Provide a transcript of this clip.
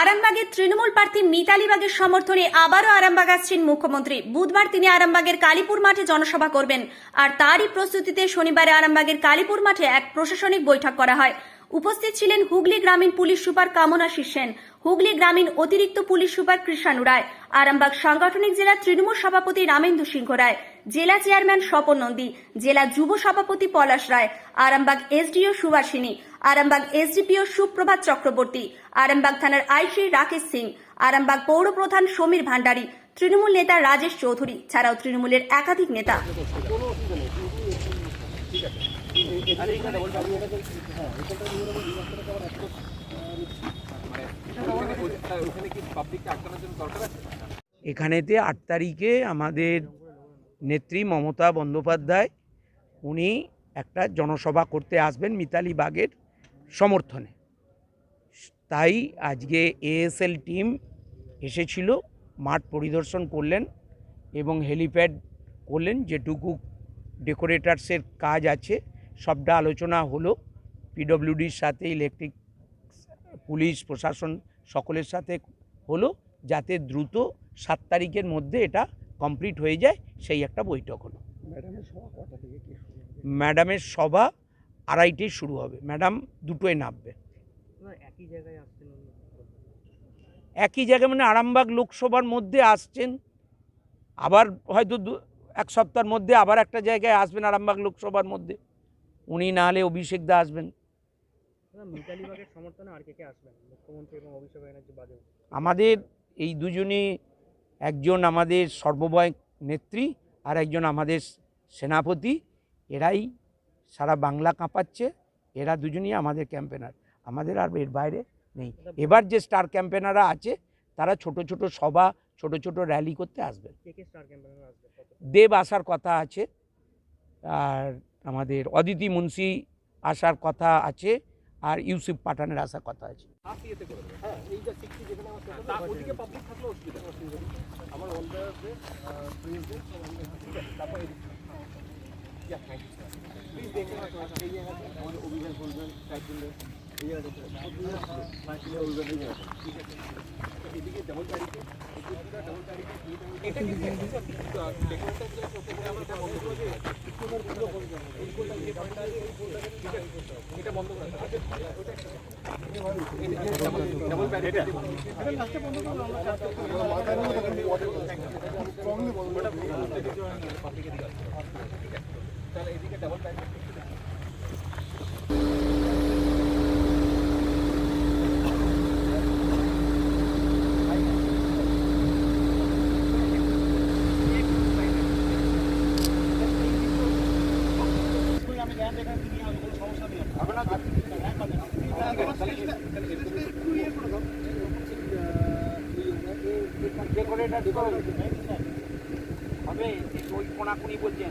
আরামবাগের তৃণমূল প্রার্থী মিতালি বাগের সমর্থনে আবারও আরামবাগ আসছেন মুখ্যমন্ত্রী। বুধবার তিনি আরামবাগের কালীপুর মাঠে জনসভা করবেন। আর তারই প্রস্তুতিতে শনিবারে আরামবাগের কালীপুর মাঠে এক প্রশাসনিক বৈঠক করা হয়। উপস্থিত ছিলেন হুগলি গ্রামীণ পুলিশ সুপার কামনা সেন, হুগলি গ্রামীণ অতিরিক্ত পুলিশ সুপার কৃষাণু রায়, আরামবাগ সাংগঠনিক জেলা তৃণমূল সভাপতি রামেন্দু সিংহ রায়, জেলা চেয়ারম্যান স্বপন নন্দী, জেলা যুব সভাপতি পলাশ রায়, আরামবাগ এসডিও সুভাষিনী আরামবাগ এসডিপিও সুপ্রভাত চক্রবর্তী, আরামবাগ থানার আইসি রাকেশ সিং, আরামবাগ পৌর প্রধান সমীর ভান্ডারী, তৃণমূল নেতা রাজেশ চৌধুরী, ছাড়াও তৃণমূলের একাধিক নেতা। এখানেতে আট তারিখে আমাদের নেত্রী মমতা বন্দ্যোপাধ্যায়, উনি একটা জনসভা করতে আসবেন মিতালি বাগের। সমর্থনে। তাই আজকে এএসএল টিম এসেছিল মাঠ পরিদর্শন করলেন এবং হেলিপ্যাড করলেন যেটুকু ডেকোরেটার্সের কাজ আছে সবটা আলোচনা হলো। পিডব্লিউডির সাথে ইলেকট্রিক পুলিশ প্রশাসন সকলের সাথে হলো যাতে দ্রুত সাত তারিখের মধ্যে এটা কমপ্লিট হয়ে যায় সেই একটা বৈঠক হলো। ম্যাডামের সভা আড়াইটেই শুরু হবে। ম্যাডাম দুটোয় নামবে। একই জায়গায় আসছেন একই জায়গায় মানে আরামবাগ লোকসভার মধ্যে আসছেন। আবার হয়তো দু এক সপ্তাহের মধ্যে আবার একটা জায়গায় আসবেন আরামবাগ লোকসভার মধ্যে। উনি না হলে অভিষেক দা আসবেন। আমাদের এই দুজনই একজন আমাদের সর্বময় নেত্রী আর একজন আমাদের সেনাপতি। এরাই সারা বাংলা কাঁপাচ্ছে এরা দুজনই আমাদের ক্যাম্পেনার আমাদের আর এর বাইরে নেই। এবার যে স্টার ক্যাম্পেনাররা আছে তারা ছোট ছোট সভা ছোট ছোট র্যালি করতে আসবে। কে কে স্টার ক্যাম্পেনার আসবে? কত? দেব আসার কথা আছে আর আমাদের অদিতি মুন্সি আসার কথা আছে আর ইউসুফ পাঠানের আসার কথা আছে। Yeah, thank you, ঠিক আছে এদিকে ডবল তারিখে ডবল তারিখে এটা কি ডেকোরেটর যেটা করতে গেলে বন্ধ করে এই কোনটা ঠিক এটা বন্ধ করে। হবে ওই কোনাকুনি বলছেন